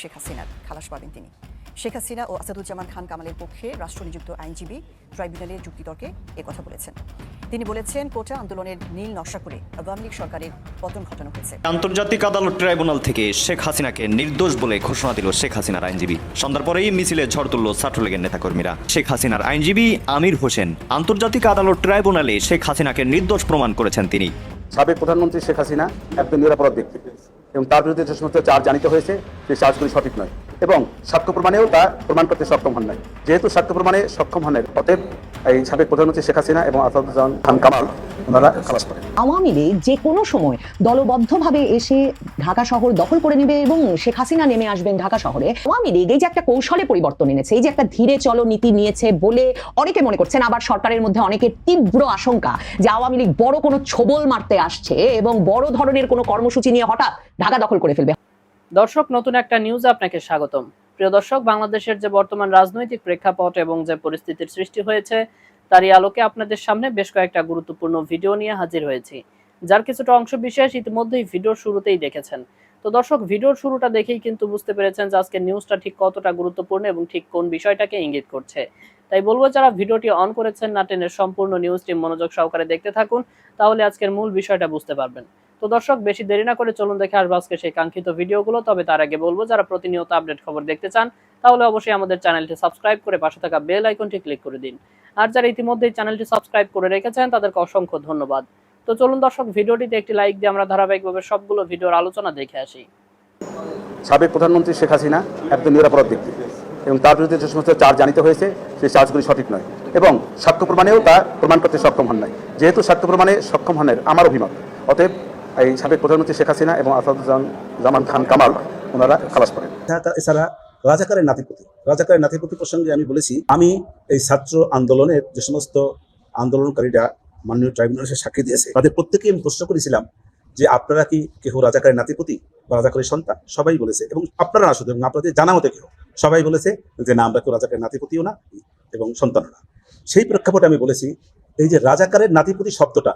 শেখ হাসিনার খালাস পাবেন তিনি। শেখ হাসিনা ও আসাদুজ্জামান খান কামালের পক্ষে রাষ্ট্রনিযুক্ত আইনজীবী ট্রাইব্যুনালের যুক্তিতর্কে একথা বলেছেন। তিনি বলেছেন কোটা আন্দোলনের নীল নকশা করে আওয়ামী লীগ সরকারের পতন ঘটানো হয়েছে। আন্তর্জাতিক আদালত ট্রাইব্যুনাল থেকে শেখ হাসিনাকে নির্দোষ বলে ঘোষণা দিল শেখ হাসিনার আইনজীবী। সন্ধ্যার পরেই মিছিলে ঝড় তুলল ছাত্রলীগের নেতাকর্মীরা। শেখ হাসিনার আইনজীবী আমির হোসেন আন্তর্জাতিক আদালত ট্রাইব্যুনালে শেখ হাসিনাকে নির্দোষ প্রমাণ করেছেন তিনি। সাবেক প্রধানমন্ত্রী শেখ হাসিনা একজন নিরাপরাধ ব্যক্তি এবং তার বিরুদ্ধে যে সমস্ত চার্জ জানিত হয়েছে সেই চার্জগুলি সঠিক নয়। এবং সাক্ষ্য প্রমাণেও তা প্রমাণ করতে সক্ষম হন নাই। যেহেতু সাক্ষ্য প্রমাণে সক্ষম হন অতএব এই সাবেক প্রধানমন্ত্রী শেখ হাসিনা এবং আসাদুজ্জামান খান কামাল, ওনারা খালাস করেন। আওয়ামী লীগ যে কোনো সময় দলবদ্ধভাবে এসে ঢাকা শহর দখল করে নেবে এবং শেখ হাসিনা নেমে আসবেন ঢাকা শহরে, আওয়ামী লীগ এই যে একটা কৌশলে পরিবর্তন এনেছে, এই যে একটা ধীরে চলো নীতি নিয়েছে বলে অনেকে মনে করছেন, আবার সরকারের মধ্যে অনেকের তীব্র আশঙ্কা যে আওয়ামী লীগ বড় কোনো ছবল মারতে আসছে এবং বড় ধরনের কোনো কর্মসূচি নিয়ে হঠাৎ ঢাকা দখল করে ফেলবে। দর্শক, নতুন একটা নিউজে আপনাকে স্বাগতম। প্রিয় দর্শক, বাংলাদেশের যে বর্তমান রাজনৈতিক প্রেক্ষাপট এবং যে পরিস্থিতির সৃষ্টি হয়েছে, তারই আলোকে আপনাদের সামনে বেশ কয়েকটা গুরুত্বপূর্ণ ভিডিও নিয়ে হাজির হয়েছি। যার কিছুটা অংশ বিশেষ ইতিমধ্যেই ভিডিওর শুরুতেই দেখেছেন। তো দর্শক ভিডিওর শুরুটা দেখেই কিন্তু বুঝতে পেরেছেন যে আজকের নিউজটা ঠিক কতটা গুরুত্বপূর্ণ এবং ঠিক কোন বিষয়টাকে ইঙ্গিত করছে। তাই বলব, যারা ভিডিওটি অন করেছেন না টেনের সম্পূর্ণ নিউজটি মনোযোগ সহকারে দেখতে থাকুন, তাহলে আজকের মূল বিষয়টা বুঝতে পারবেন। তো দর্শক, বেশি দেরি না করে চলুন দেখে আসব আজকে সেই কাঙ্ক্ষিত ভিডিওগুলো। তবে তার আগে বলব, যারা প্রতিনিয়ত আপডেট খবর দেখতে চান, তাহলে অবশ্যই আমাদের চ্যানেলটি সাবস্ক্রাইব করে পাশে থাকা বেল আইকনটি ক্লিক করে দিন। আর যারা ইতিমধ্যেই চ্যানেলটি সাবস্ক্রাইব করে রেখেছেন, তাদেরকে অসংখ্য ধন্যবাদ। তো চলুন দর্শক, ভিডিওটিতে একটি লাইক দিয়ে আমরা ধারাবাহিকভাবে সবগুলো ভিডিওর আলোচনা দেখে আসি। সাবেক প্রধানমন্ত্রী শেখ হাসিনা একজন নিরাপরাধ ব্যক্তি এবং তার বিরুদ্ধে যে সমস্ত চার্জ জানিত হয়েছে, সেই চার্জগুলি সঠিক নয় এবং সাক্ষ্য প্রমাণেও তা প্রমাণ করতে সক্ষম হন নাই। যেহেতু সাক্ষ্য প্রমাণে সক্ষম হন আমার অভিমত। অতএব এই সাবেক প্রধানমন্ত্রী শেখ হাসিনা এবং আসাদুজ্জামান খান কামাল, ওনারা খালাস করেন। এছাড়া রাজাকারের নাতিপতি। রাজাকারের নাতিপতি প্রসঙ্গে আমি বলেছি, আমি এই ছাত্র আন্দোলনের যে সমস্ত আন্দোলনকারীরা মাননীয় ট্রাইব্যুনালে সাক্ষী দিয়েছে, তাদের প্রত্যেকেই আমি প্রশ্ন করেছিলাম যে আপনারা কি কেহ রাজাকারের নাতিপতি বা রাজাকারের সন্তান? সবাই বলেছে এবং আপনারা না এবং আপনাদের জানা মতে কেউ সবাই বলেছে যে না, আমরা কেউ রাজাকারের নাতিপতিও না, এবং সন্তানও না। সেই প্রেক্ষাপটে আমি বলেছি, এই যে রাজাকারের নাতিপতি শব্দটা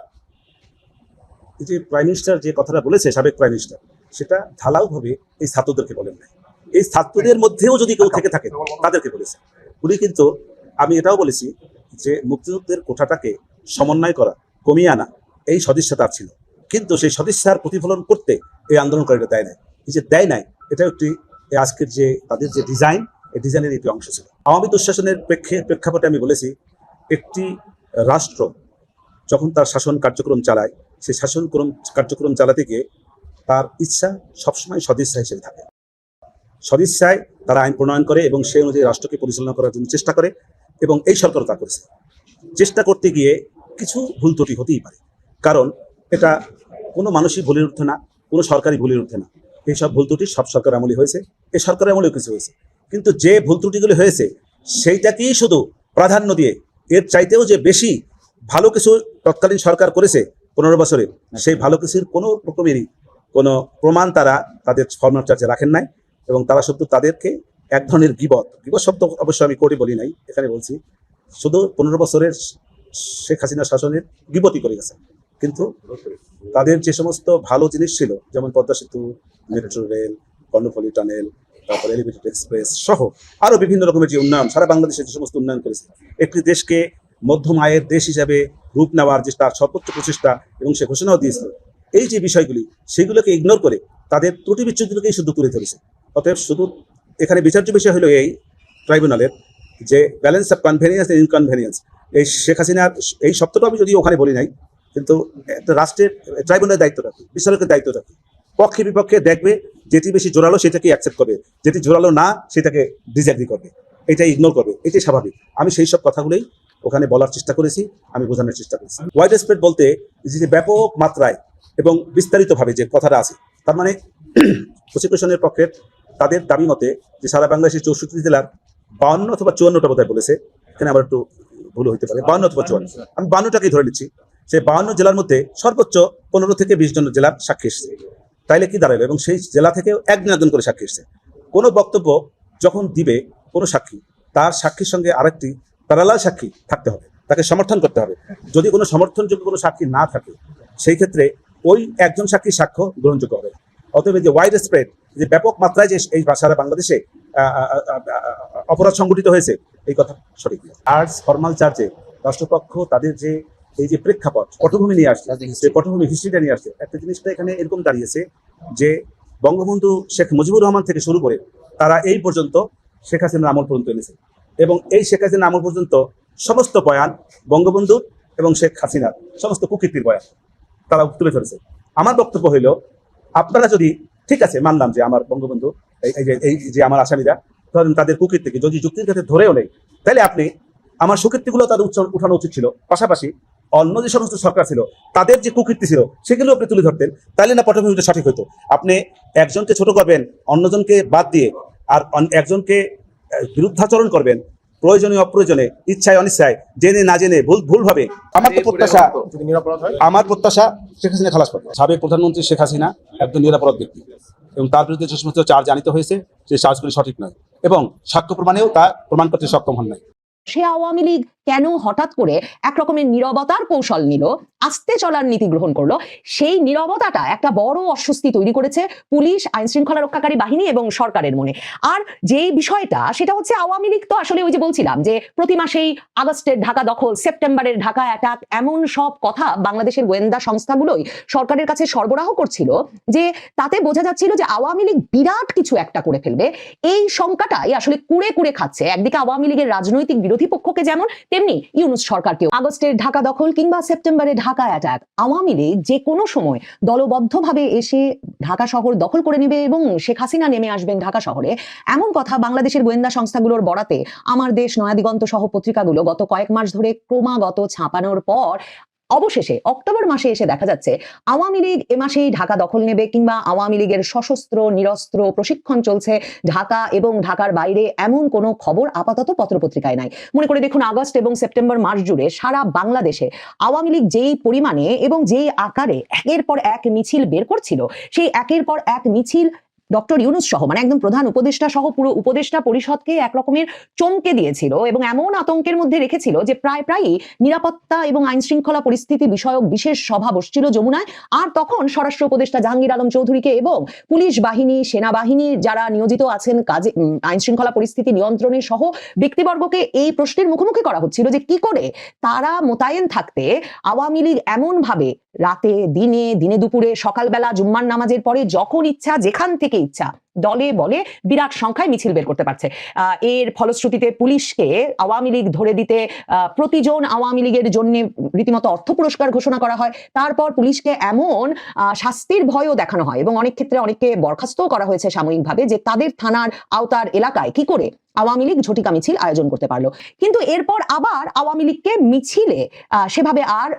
যে প্রাইম মিনিস্টার যে কথাটা বলেছে, সাবেক প্রাইম মিনিস্টার, সেটা ঢালাওভাবে এই ছাত্রদেরকে বলেন নাই। এই ছাত্রদের মধ্যেও যদি কেউ থেকে থাকে তাদেরকে বলেছে। উনি কিন্তু, আমি এটাও বলেছি যে মুক্তিযুদ্ধের কোঠাটাকে সমন্বয় করা, কমিয়ে আনা, এই সদিচ্ছা তার ছিল। কিন্তু সেই সদিচ্ছার প্রতিফলন করতে এই আন্দোলনকারীরা দেয় নাই। এই যে দেয় নাই এটা একটি আজকের যে তাদের যে ডিজাইন, এই ডিজাইনের একটি অংশ ছিল। আওয়ামী দুঃশাসনের প্রেক্ষে, প্রেক্ষাপটে আমি বলেছি, একটি রাষ্ট্র যখন তার শাসন কার্যক্রম চালায় সেই শাসন কার্যক্রম চালাতে গিয়ে তার ইচ্ছা সবসময় সদিচ্ছা হিসেবে থাকে। সদিচ্ছায় তারা আইন প্রণয়ন করে এবং সেই অনুযায়ী রাষ্ট্রকে পরিচালনা করার জন্য চেষ্টা করে এবং এই সরকারও তা করেছে। চেষ্টা করতে গিয়ে কিছু ভুল ত্রুটি হতেই পারে। কারণ এটা কোনো মানুষই ভুলের উঠে না, কোনো সরকারি ভুলের উঠে না। এইসব ভুল ত্রুটি সব সরকার আমলে হয়েছে, এই সরকার আমলেও কিছু হয়েছে। কিন্তু যে ভুল ত্রুটিগুলি হয়েছে, সেইটাকেই শুধু প্রাধান্য দিয়ে, এর চাইতেও যে বেশি ভালো কিছু তৎকালীন সরকার করেছে পনেরো বছরে, সেই ভালো কিছুর কোনো রকমেরই কোনো প্রমাণ তারা তাদের ফর্মার চার্জে রাখেন নাই এবং তারা শুধু তাদেরকে এক ধরনের গিবত গিবত শব্দ অবশ্য আমি কোর্টে বলি নাই, এখানে বলছি, শুধু পনেরো বছরের শেখ হাসিনা শাসনের গিবতই করে গেছে। কিন্তু তাদের যে সমস্ত ভালো জিনিস ছিল, যেমন পদ্মা সেতু মেট্রো রেল কর্ণফুলী টানেল তারপর এলিভেটেড এক্সপ্রেস সহ আরও বিভিন্ন রকমের যে উন্নয়ন, সারা বাংলাদেশে যে সমস্ত উন্নয়ন করেছে, একটি দেশকে মধ্যম আয়ের দেশ হিসাবে রূপ নেওয়ার যে তার সর্বোচ্চ প্রচেষ্টা এবং সে ঘোষণাও দিয়েছিল, এই যে বিষয়গুলি, সেগুলোকে ইগনোর করে তাদের ত্রুটি বিচ্যুতিকেই শুধু তুলে ধরেছে। অতএব শুধু এখানে বিচার্য বিষয় হলো এই ট্রাইব্যুনালের যে ব্যালেন্স অফ কনভেনিয়েন্স ইনকনভেনিয়েন্স এই শেখ হাসিনার এই শব্দটা আমি যদি ওখানে বলি নাই, কিন্তু রাষ্ট্রের ট্রাইব্যুনালের দায়িত্ব কি বিচারকের দায়িত্ব কি পক্ষে বিপক্ষে দেখবে, যেটি বেশি জোরালো সেটাকে অ্যাকসেপ্ট করবে, যেটি জোরালো না সেটাকে ডিসএগ্রি করবে। এটাই ইগনোর করবে, এটাই স্বাভাবিক। আমি সেই সব কথাগুলোই ওখানে বলার চেষ্টা করেছি, আমি বোঝানোর চেষ্টা করেছি। ওয়াইড স্প্রেড বলতে যে ব্যাপক মাত্রায় এবং বিস্তারিতভাবে যে কথাটা আছে, তার মানে প্রসিকিউশনের পক্ষে তাদের দাবি মতে যে সারা বাংলাদেশের চৌষট্টি জেলার বাউন্ন অথবা চুয়ান্নটা বোধহয় বলেছে, এখানে আবার একটু ভুল হইতে পারে, বাউন্ন অথবা চুয়ান্ন। আমি বাউন্নটাকেই ধরে নিচ্ছি সেই বাউন্ন জেলার মধ্যে সর্বোচ্চ পনেরো থেকে বিশ জন জেলার সাক্ষী এসেছে। তাইলে কি দাঁড়াবে এবং সেই জেলা থেকেও একজন একজন করে সাক্ষী এসছে। কোনো বক্তব্য যখন দিবে কোনো সাক্ষী, তার সাক্ষীর সঙ্গে আরেকটি প্যারালাল সাক্ষী থাকতে হবে তাকে সমর্থন করতে হবে। যদি কোনো সমর্থনযোগ্য কোনো সাক্ষী না থাকে সেই ক্ষেত্রে ওই একজন সাক্ষীর সাক্ষ্য গ্রহণযোগ্য হবে। অতএব যে ওয়াইড স্প্রেড যে ব্যাপক মাত্রায় যে এই সারা বাংলাদেশে অপরাধ সংগঠিত হয়েছে এই কথা সঠিক আর্টস ফর্মাল চার্জে রাষ্ট্রপক্ষ তাদের যে এই যে প্রেক্ষাপট পটভূমি নিয়ে আসছে যে পটভূমি হিস্ট্রিটা নিয়ে আসছে একটা জিনিসটা এখানে এরকম দাঁড়িয়েছে যে বঙ্গবন্ধু শেখ মুজিবুর রহমান থেকে শুরু করে তারা এই পর্যন্ত শেখ হাসিনার আমল পর্যন্ত এনেছে। এবং এই শেখ হাসিনার আমল পর্যন্ত সমস্ত বয়ান বঙ্গবন্ধু এবং শেখ হাসিনার, সমস্ত কুকীর্তির বয়ান তারা তুলে ধরেছে। আমার বক্তব্য হইল, আপনারা যদি, ঠিক আছে, মানলাম যে আমার বঙ্গবন্ধু, এই- যে, এই যে আমার আসামিরা, ধরেন তাদের কুকীর্তিকে যদি যুক্তির ক্ষেত্রে ধরেও নেই তাহলে আপনি আমার সুকীর্তিগুলো তাদের উচ্চ- উঠানো উচিত ছিল। পাশাপাশি অন্য যে সমস্ত সরকার ছিল, তাদের যে কুকীর্তি ছিল, সেগুলো আপনি তুলে ধরতেন, তাহলে না পটভূমিটা সঠিক হতো আপনি একজনকে ছোট করবেন, অন্যজনকে বাদ দিয়ে, আর একজনকে বিরুদ্ধাচরণ করবেন প্রয়োজনে অপ্রয়োজনে ইচ্ছায় অনিচ্ছায় জেনে না জেনে ভুল ভুলভাবে। আমার তো প্রত্যাশা আমার প্রত্যাশা শেখ হাসিনা খালাস পাবে। সাবেক প্রধানমন্ত্রী শেখ হাসিনা একজন নিরাপরাধ ব্যক্তি। এবং তার বিরুদ্ধে যে সমস্ত চার্জ জানিত হয়েছে সেই চার্জগুলি সঠিক নয়। এবং সাক্ষ্য প্রমাণেও তা প্রমাণ করতে সক্ষম হন নাই। সে আওয়ামী লীগ কেন হঠাৎ করে এক রকমের নীরবতার কৌশল নিল? আস্তে চলার নীতি গ্রহণ করল। সেই নীরবতাটা একটা বড় অস্বস্তি তৈরি করেছে পুলিশ আইন শৃঙ্খলা রক্ষাকারী বাহিনী এবং সরকারের মনে। আর যেই বিষয়টা, সেটা হচ্ছে আওয়ামী লীগ তো আসলে ওই যে বলছিলাম যে প্রতি মাসেই আগস্টের ঢাকা দখল, সেপ্টেম্বরের ঢাকা অ্যাটাক এমন সব কথা বাংলাদেশের গোয়েন্দা সংস্থাগুলোই সরকারের কাছে সরবরাহ করছিল যে তাতে বোঝা যাচ্ছিল যে আওয়ামী লীগ বিরাট কিছু একটা করে ফেলবে। এই শঙ্কাটাই আসলে কুড়ে কুড়ে খাচ্ছে। একদিকে আওয়ামী লীগের রাজনৈতিক বিরোধী পক্ষকে যেমন, তেমনি ইউনুস সরকারকেও। আগস্টের ঢাকা দখল কিংবা সেপ্টেম্বরে ঢাকা অ্যাটাক আওয়ামী লীগ যে কোনো সময় দলবদ্ধভাবে এসে ঢাকা শহর দখল করে নেবে এবং শেখ হাসিনা নেমে আসবেন ঢাকা শহরে, এমন কথা বাংলাদেশের গোয়েন্দা সংস্থাগুলোর বরাতে আমার দেশ নয়াদিগন্ত সহ পত্রিকাগুলো গত কয়েক মাস ধরে ক্রমাগত ছাপানোর পর অবশেষে অক্টোবর মাসে এসে দেখা যাচ্ছে আওয়ামী লীগ এ মাসেই ঢাকা দখল নেবে কিংবা আওয়ামী লীগের সশস্ত্র, নিরস্ত্র প্রশিক্ষণ চলছে ঢাকা এবং ঢাকার বাইরে এমন কোনো খবর আপাতত পত্রপত্রিকায় নাই। মনে করে দেখুন আগস্ট এবং সেপ্টেম্বর মাস জুড়ে সারা বাংলাদেশে আওয়ামী লীগ যেই পরিমাণে এবং যেই আকারে একের পর এক মিছিল বের করছিল, সেই একের পর এক মিছিল ডক্টর ইউনুস সহ মানে একদম প্রধান উপদেষ্টা সহ পুরো উপদেষ্টা পরিষদকে এক রকমের চমকে দিয়েছিল এবং এমন আতঙ্কের মধ্যে রেখেছিল যে প্রায় প্রায়ই নিরাপত্তা এবং আইন শৃঙ্খলা পরিস্থিতি বিষয়ক বিশেষ সভা বসছিল যমুনায়। আর তখন স্বরাষ্ট্র উপদেষ্টা জাহাঙ্গীর আলম চৌধুরীকে এবং পুলিশ বাহিনী, সেনাবাহিনী যারা নিয়োজিত আছেন কাজে আইন শৃঙ্খলা পরিস্থিতি নিয়ন্ত্রণে সহ ব্যক্তিবর্গকে এই প্রশ্নের মুখোমুখি করা হচ্ছিল যে কি করে তারা মোতায়েন থাকতে আওয়ামী লীগ এমন ভাবে রাতে, দিনে দিনে দুপুরে, সকালবেলা, জুম্মার নামাজের পরে যখন ইচ্ছা, যেখান থেকে ইচ্ছা, দলে, বলে বিরাট সংখ্যায় মিছিল বের করতে পারছে। এর ফলশ্রুতিতে পুলিশকে আওয়ামী লীগ ধরে দিতে প্রতিজন আওয়ামী লীগের জন্য রীতিমতো অর্থ পুরস্কার ঘোষণা করা হয়। তারপর পুলিশকে এমন শাস্তির ভয়ও দেখানো হয় এবং অনেক ক্ষেত্রে অনেককে বরখাস্তও করা হয়েছে সাময়িকভাবে যে তাদের থানার আওতার এলাকায় কি করে আওয়ামী লীগ ঝটিকা মিছিল আয়োজন করতে পারল। কিন্তু এরপর আবার আওয়ামী লীগকে মিছিলে সেভাবে আর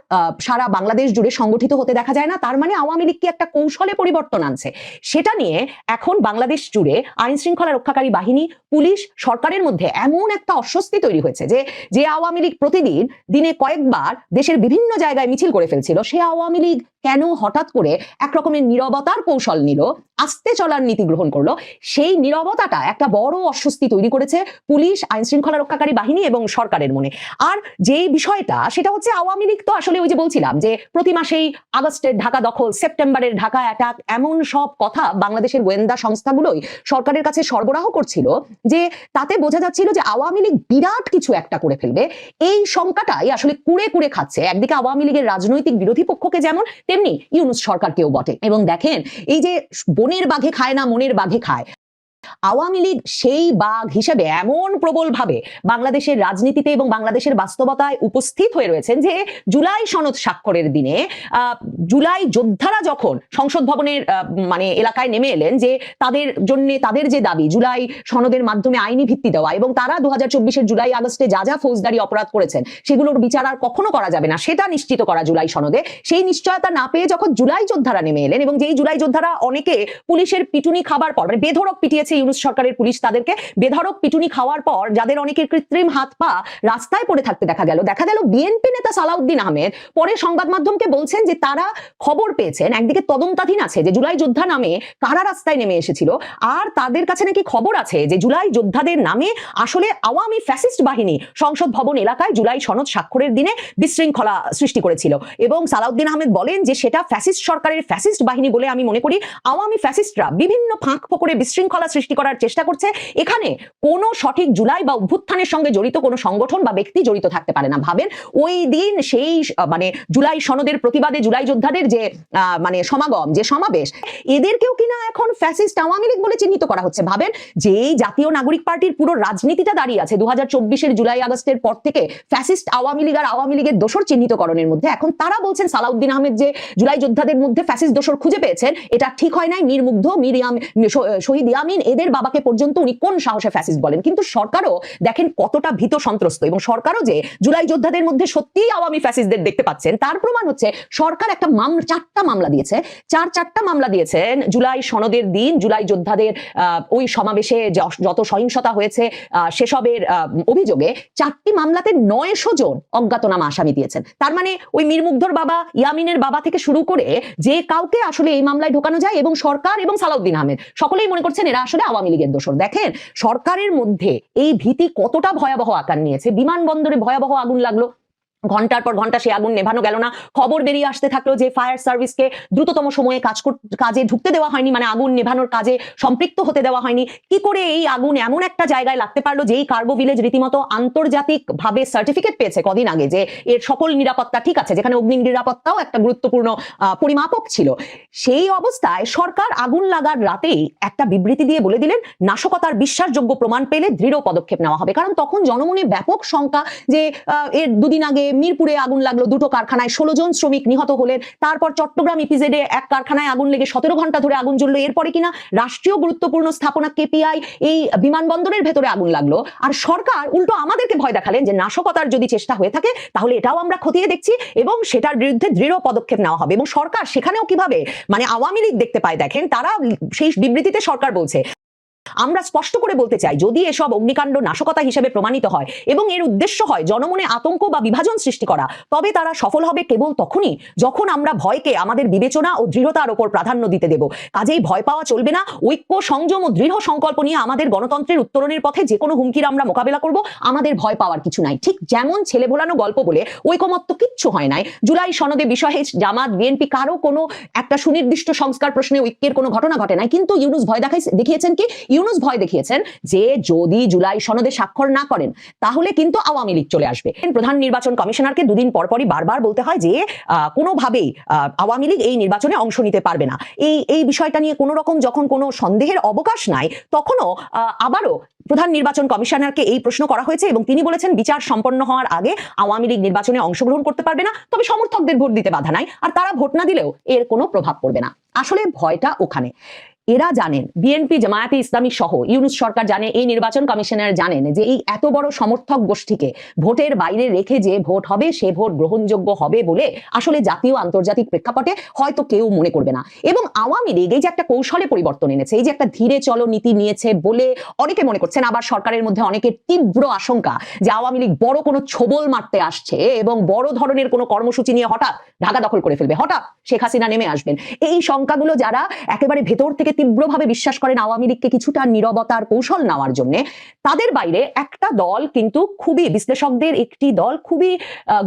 সারা বাংলাদেশ জুড়ে সংগঠিত হতে দেখা যায় না। তার মানে আওয়ামী লীগ কি একটা কৌশলে পরিবর্তন আনছে। সেটা নিয়ে এখন বাংলাদেশ জুড়ে আইন শৃঙ্খলা রক্ষাকারী বাহিনী, পুলিশ, সরকারের মধ্যে এমন একটা অস্বস্তি তৈরি হয়েছে যে যে আওয়ামী লীগ প্রতিদিন দিনে কয়েকবার দেশের বিভিন্ন জায়গায় মিছিল করে ফেলছিল, সে আওয়ামী লীগ কেন হঠাৎ করে এক রকমের নীরবতার কৌশল নিল? আস্তে চলার নীতি গ্রহণ করল। সেই নীরবতাটা একটা বড় অস্বস্তি তৈরি করেছে পুলিশ আইন শৃঙ্খলা রক্ষাকারী বাহিনী এবং সরকারের মনে। আর যেই বিষয়টা, সেটা হচ্ছে আওয়ামী লীগ তো আসলে ওই যে বলছিলাম যে প্রতি মাসেই আগস্টের ঢাকা দখল, সেপ্টেম্বরের ঢাকা অ্যাটাক এমন সব কথা বাংলাদেশের গোয়েন্দা সংস্থাগুলোই সরকারের কাছে সরবরাহ করছিল যে তাতে বোঝা যাচ্ছিল যে আওয়ামী লীগ বিরাট কিছু একটা করে ফেলবে। এই শঙ্কাটাই আসলে কুড়ে কুড়ে খাচ্ছে। একদিকে আওয়ামী লীগের রাজনৈতিক বিরোধী পক্ষকে যেমন, তেমনি ইউনুস সরকারকেও বটে। এবং দেখেন, এই যে বনের বাঘে খায় না মনের বাঘে খায়। আওয়ামী লীগ সেই বাঘ হিসেবে এমন প্রবলভাবে বাংলাদেশের রাজনীতিতে এবং বাংলাদেশের বাস্তবতায় উপস্থিত হয়ে রয়েছেন যে জুলাই সনদ স্বাক্ষরের দিনে জুলাই যোদ্ধারা যখন সংসদ ভবনের মানে এলাকায় নেমে এলেন যে তাদের জন্য, তাদের যে দাবি জুলাই সনদের মাধ্যমে আইনি ভিত্তি দেওয়া এবং তারা দু হাজার জুলাই আগস্টে যা যা ফৌজদারি অপরাধ করেছেন সেগুলোর বিচার আর কখনো করা যাবে না। সেটা নিশ্চিত করা জুলাই সনদে। সেই নিশ্চয়তা না পেয়ে যখন জুলাই যোদ্ধারা নেমে এলেন এবং যেই জুলাই যোদ্ধারা অনেকে পুলিশের পিটুনি খাবার পর মানে বেধড়ক পিটিয়েছে ইউনুস সরকারের পুলিশ, তাদেরকে বেধড়ক পিটুনি খাওয়ার পর যাদের অনেকের কৃত্রিম হাত পা রাস্তায় পড়ে থাকতে দেখা গেল। দেখা গেল বিএনপি নেতা সালাউদ্দিন আহমেদ পরে সংবাদ মাধ্যমকে বলছেন যে তারা খবর পেয়েছেন, একদিকে তদন্তাধীন আছে যে জুলাই যোদ্ধা নামে কারা রাস্তায় নেমে এসেছিল, আর তাদের কাছে নাকি খবর আছে যে জুলাই যোদ্ধাদের নামে আসলে আওয়ামী ফ্যাসিস্ট বাহিনী সংসদ ভবন এলাকায় জুলাই সনদ স্বাক্ষরের দিনে বিশৃঙ্খলা সৃষ্টি করেছিল। এবং সালাউদ্দিন আহমেদ বলেন যে সেটা ফ্যাসিস্ট সরকারের ফ্যাসিস্ট বাহিনী বলে আমি মনে করি, আওয়ামী ফ্যাসিস্টরা বিভিন্ন ফাঁক ফোকরে বিশৃঙ্খলা সৃষ্টি করার চেষ্টা করছে। এখানে কোনো সঠিক জুলাই বা অভ্যুত্থানের সঙ্গে জড়িত কোনো সংগঠন বা ব্যক্তি জড়িত থাকতে পারে না, ভাবেন। ওই দিন সেই মানে জুলাই সনদের প্রতিবাদে জুলাই যোদ্ধাদের যে মানে সমাগম, যে সমাবেশ, এদেরকেও কিনা এখন ফ্যাসিস্ট আওয়ামী লীগ বলে চিহ্নিত করা হচ্ছে, ভাবেন। যে এই জাতীয় নাগরিক পার্টির পুরো রাজনীতিটা দাঁড়িয়ে আছে দু হাজার জুলাই আগস্টের পর থেকে ফ্যাসিস্ট আওয়ামী লীগ আর আওয়ামী লীগের দোষর চিহ্নিতকরণের মধ্যে, এখন তারা বলছেন সালাউদ্দিন আহমেদ যে জুলাই যোদ্ধাদের মধ্যে ফ্যাসিস্ট দোষর খুঁজে পেয়েছেন, এটা ঠিক হয় নাই। মীর মুগ্ধ, মীর শহীদ ইয়ামিন এদের বাবাকে পর্যন্ত উনি কোন সাহসে ফ্যাসিস্ট বলেন? কিন্তু সরকারও দেখেন কতটা ভীত সন্ত্রস্ত এবং সরকারও যে জুলাই যোদ্ধাদের মধ্যে সত্যিই আওয়ামী ফ্যাসিস্টদের দেখতে পাচ্ছেন, তার প্রমাণ হচ্ছে সরকার একটা মামলা চারটা মামলা দিয়েছে। চার, চারটা মামলা দিয়েছেন জুলাই সনদের দিন, জুলাই যোদ্ধাদের ওই সমাবেশে যত সহিংসতা হয়েছে সেসবের অভিযোগে চারটি মামলাতে নয়শো জন অজ্ঞাতনামা আসামি দিয়েছেন। তার মানে ওই মীরমুগ্ধর বাবা, ইয়ামিনের বাবা থেকে শুরু করে যে কাউকে আসলে এই মামলায় ঢোকানো যায় এবং সরকার এবং সালাউদ্দিন আহমেদ, সকলেই মনে করছেন এরা আসলে আওয়ামী লীগের দোষর। দেখেন, সরকারের মধ্যে এই ভীতি কতটা ভয়াবহ আকার নিয়েছে। বিমানবন্দরে ভয়াবহ আগুন লাগল। ঘণ্টার পর ঘণ্টা সে আগুন নেভানো গেল না। খবর বেরিয়ে আসতে থাকল যে ফায়ার সার্ভিসকে দ্রুততম সময়ে কাজ কাজে ঢুকতে দেওয়া হয়নি মানে আগুন নেভানোর কাজে সম্পৃক্ত হতে দেওয়া হয়নি। কি করে এই আগুন এমন একটা জায়গায় লাগতে পারল যেই কার্বো ভিলেজ রীতিমতো আন্তর্জাতিক ভাবে সার্টিফিকেট পেয়েছে কদিন আগে যে এর সকল নিরাপত্তা ঠিক আছে, যেখানে অগ্নি নিরাপত্তাও একটা গুরুত্বপূর্ণ পরিমাপক ছিল। সেই অবস্থায় সরকার আগুন লাগার রাতেই একটা বিবৃতি দিয়ে বলে দিলেন, নাশকতার বিশ্বাসযোগ্য প্রমাণ পেলে দৃঢ় পদক্ষেপ নেওয়া হবে। কারণ তখন জনমনে ব্যাপক শঙ্কা যে এর দুদিন আগে মিরপুরে আগুন লাগল দুটো কারখানায়। ষোলো জন শ্রমিক নিহত হলেন। তারপর চট্টগ্রাম ইপিজেডে এক কারখানায় আগুন লেগে সতেরো ঘণ্টা ধরে আগুন জ্বললো। এরপরে কিনা রাষ্ট্রীয় গুরুত্বপূর্ণ স্থাপনা কেপিআই এই বিমানবন্দরের ভেতরে আগুন লাগল। আর সরকার উল্টো আমাদেরকে ভয় দেখালেন যে নাশকতার যদি চেষ্টা হয়ে থাকে, তাহলে এটাও আমরা খতিয়ে দেখছি এবং সেটার বিরুদ্ধে দৃঢ় পদক্ষেপ নেওয়া হবে। এবং সরকার সেখানেও কীভাবে মানে আওয়ামী লীগ দেখতে পায়, দেখেন, তারা সেই বিবৃতিতে সরকার বলছে। আমরা স্পষ্ট করে বলতে চাই, যদি এসব অগ্নিকাণ্ড নাশকতা হিসেবে প্রমাণিত হয় এবং এর উদ্দেশ্য হয় জনমনে আতঙ্ক বা বিভাজন সৃষ্টি করা, তবে তারা সফল হবে কেবল তখনই যখন আমরা ভয়কে আমাদের বিবেচনা ও দৃঢ়তার ওপর প্রাধান্য দিতে দেব। কাজেই ভয় পাওয়া চলবে না, ঐক্য, সংযম ও দৃঢ় সংকল্প নিয়ে আমাদের গণতন্ত্রের উত্তরণের পথে যে কোনো হুমকির আমরা মোকাবেলা করব, আমাদের ভয় পাওয়ার কিছু নাই। ঠিক যেমন ছেলে ভোলানো গল্প বলে ঐকমত্য কিচ্ছু হয় নাই। জুলাই সনদে বিষয়ে জামাত, বিএনপি কারও কোনো একটা সুনির্দিষ্ট সংস্কার প্রশ্নে ঐক্যের কোনো ঘটনা ঘটে নাই। কিন্তু ইউনুস ভয় দেখাই দেখিয়েছেন কি ইউনুস ভয় দেখিয়েছেন যে যদি জুলাই সনদে স্বাক্ষর না করেন, তাহলে কিন্তু আওয়ামী লীগ চলে আসবে। প্রধান নির্বাচন কমিশনারকে দুদিন পরপরই বারবার বলতে হয় যে কোনোভাবেই আওয়ামী লীগ এই নির্বাচনে অংশ নিতে পারবে না। এই এই বিষয়টা নিয়ে কোনো রকম যখন কোনো সন্দেহের অবকাশ নাই, তখনও আবারও প্রধান নির্বাচন কমিশনারকে এই প্রশ্ন করা হয়েছে এবং তিনি বলেছেন বিচার সম্পন্ন হওয়ার আগে আওয়ামী লীগ নির্বাচনে অংশগ্রহণ করতে পারবে না, তবে সমর্থকদের ভোট দিতে বাধা নাই। আর তারা ভোট না দিলেও এর কোনো প্রভাব পড়বে না। আসলে ভয়টা ওখানে। এরা জানেন বিএনপি জামায়াতে ইসলামী সহ ইউনুস সরকার জানে, এই নির্বাচন কমিশনার জানেন যে এই এত বড় সমর্থক গোষ্ঠীকে ভোটের বাইরে রেখে যে ভোট হবে, সে ভোট গ্রহণযোগ্য হবে বলে আসলে জাতীয় আন্তর্জাতিক প্রেক্ষাপটে হয়তো কেউ মনে করবে না। এবং আওয়ামী লীগ এই যে একটা কৌশলে পরিবর্তন এনেছে, এই যে একটা ধীরে চলো নীতি নিয়েছে বলে অনেকে মনে করছেন, আবার সরকারের মধ্যে অনেকের তীব্র আশঙ্কা যে আওয়ামী লীগ বড় কোনো ছবল মারতে আসছে এবং বড় ধরনের কোনো কর্মসূচি নিয়ে হঠাৎ ঢাকা দখল করে ফেলবে। হঠাৎ শেখ হাসিনা নেমে আসবেন। এই শঙ্কাগুলো যারা একেবারে ভেতর থেকে তীব্রভাবে বিশ্বাস করেন আওয়ামী লীগকে কিছুটা নিরবতার কৌশল নেওয়ার জন্য। তাদের বাইরে একটা দল কিন্তু খুবই বিশ্লেষকদের একটি দল খুবই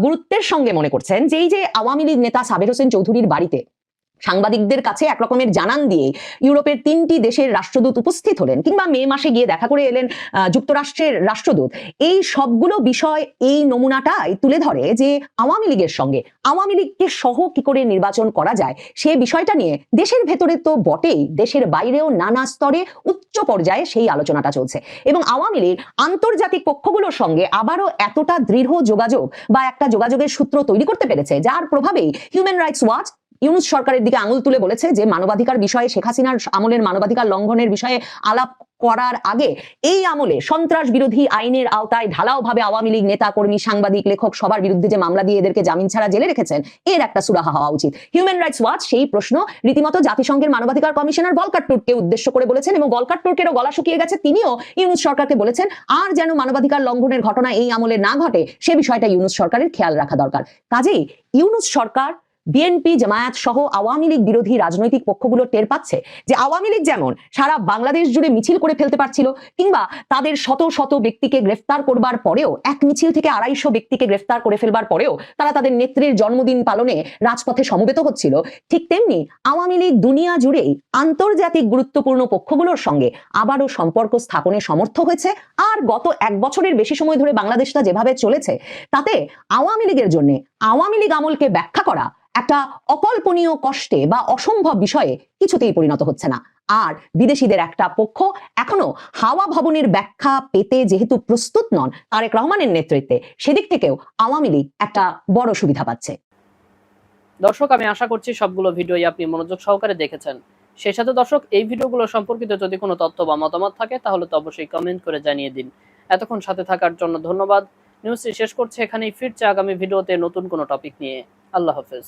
গুরুত্বের সঙ্গে মনে করছেন, যেই যে আওয়ামী লীগ নেতা সাবের হোসেন চৌধুরীর বাড়িতে সাংবাদিকদের কাছে এক রকমের জানান দিয়ে ইউরোপের তিনটি দেশের রাষ্ট্রদূত উপস্থিত হলেন কিংবা মে মাসে গিয়ে দেখা করে এলেন যুক্তরাষ্ট্রের রাষ্ট্রদূত। এই সবগুলো বিষয় এই নমুনাটাই তুলে ধরে যে আওয়ামী লীগের সঙ্গে, আওয়ামী লীগকে সহ কি করে নির্বাচন করা যায়, সে বিষয়টা নিয়ে দেশের ভেতরে তো বটেই, দেশের বাইরেও নানা স্তরে উচ্চ পর্যায়ে সেই আলোচনাটা চলছে। এবং আওয়ামী লীগ আন্তর্জাতিক পক্ষগুলোর সঙ্গে আবারও এতটা দৃঢ় যোগাযোগ বা একটা যোগাযোগের সূত্র তৈরি করতে পেরেছে, যার প্রভাবেই হিউম্যান রাইটস ওয়াচ ইউনুস সরকারের দিকে আঙুল তুলে বলেছে যে মানবাধিকার বিষয়ে শেখ হাসিনার আমলের মানবাধিকার লঙ্ঘনের বিষয়ে আলাপ করার আগে এই আমলে সন্ত্রাস বিরোধী আইনের আওতায় ঢালাও ঢালাওভাবে আওয়ামী লীগ নেতা কর্মী সাংবাদিক, লেখক সবার বিরুদ্ধে যে মামলা দিয়ে এদেরকে জামিন ছাড়া জেলে রেখেছেন, এর একটা সুরাহা হওয়া উচিত। হিউম্যান রাইটস ওয়াচ সেই প্রশ্ন রীতিমতো জাতিসংঘের মানবাধিকার কমিশনার ভলকার টুরকে উদ্দেশ্য করে বলেছেন এবং ভলকার টুরকেরও গলা শুকিয়ে গেছে। তিনিও ইউনুস সরকারকে বলেছেন, আর যেন মানবাধিকার লঙ্ঘনের ঘটনা এই আমলে না ঘটে, সে বিষয়টা ইউনুস সরকারের খেয়াল রাখা দরকার। কাজেই ইউনুস সরকার বিএনপি জামায়াত সহ আওয়ামী লীগ বিরোধী রাজনৈতিক পক্ষগুলো টের পাচ্ছে যে আওয়ামী লীগ যেমন সারা বাংলাদেশ জুড়ে মিছিল করে ফেলতে পারছিল, কিংবা তাদের শত শত ব্যক্তিকে গ্রেফতার করবার পরেও, এক মিছিল থেকে আড়াইশো ব্যক্তিকে গ্রেফতার করে ফেলবার পরেও তারা তাদের নেত্রীর জন্মদিন পালনে রাজপথে সমবেত হচ্ছিল। ঠিক তেমনি আওয়ামী লীগ দুনিয়া জুড়েই আন্তর্জাতিক গুরুত্বপূর্ণ পক্ষগুলোর সঙ্গে আবারও সম্পর্ক স্থাপনে সমর্থ হয়েছে, আর গত এক বছরের বেশি সময় ধরে বাংলাদেশটা যেভাবে চলেছে, তাতে আওয়ামী লীগের জন্য আওয়ামী লীগ আমলকে ব্যাখ্যা করা একটা অকল্পনীয় কষ্টে বা অসম্ভব বিষয়ে কিছুতেই পরিণত হচ্ছে না। আর বিদেশিদের একটা পক্ষ এখনও হাওয়া ভবনের ব্যাখ্যা পেতে যেহেতু প্রস্তুত নন, তারেক রহমানের নেতৃত্বে সেদিক থেকেও আওয়ামী লীগ একটা বড় সুবিধা পাচ্ছে। দর্শক, আমি আশা করছি সবগুলো ভিডিওই আপনি মনোযোগ সহকারে দেখেছেন। সেই সাথে দর্শক, এই ভিডিওগুলো সম্পর্কিত যদি কোনো তথ্য বা মতামত থাকে, তাহলে তো অবশ্যই কমেন্ট করে জানিয়ে দিন। এতক্ষণ সাথে থাকার জন্য ধন্যবাদ। নিউজটি শেষ করছে এখানেই ফিরছে আগামী ভিডিওতে নতুন কোনো টপিক নিয়ে। আল্লাহ হাফেজ।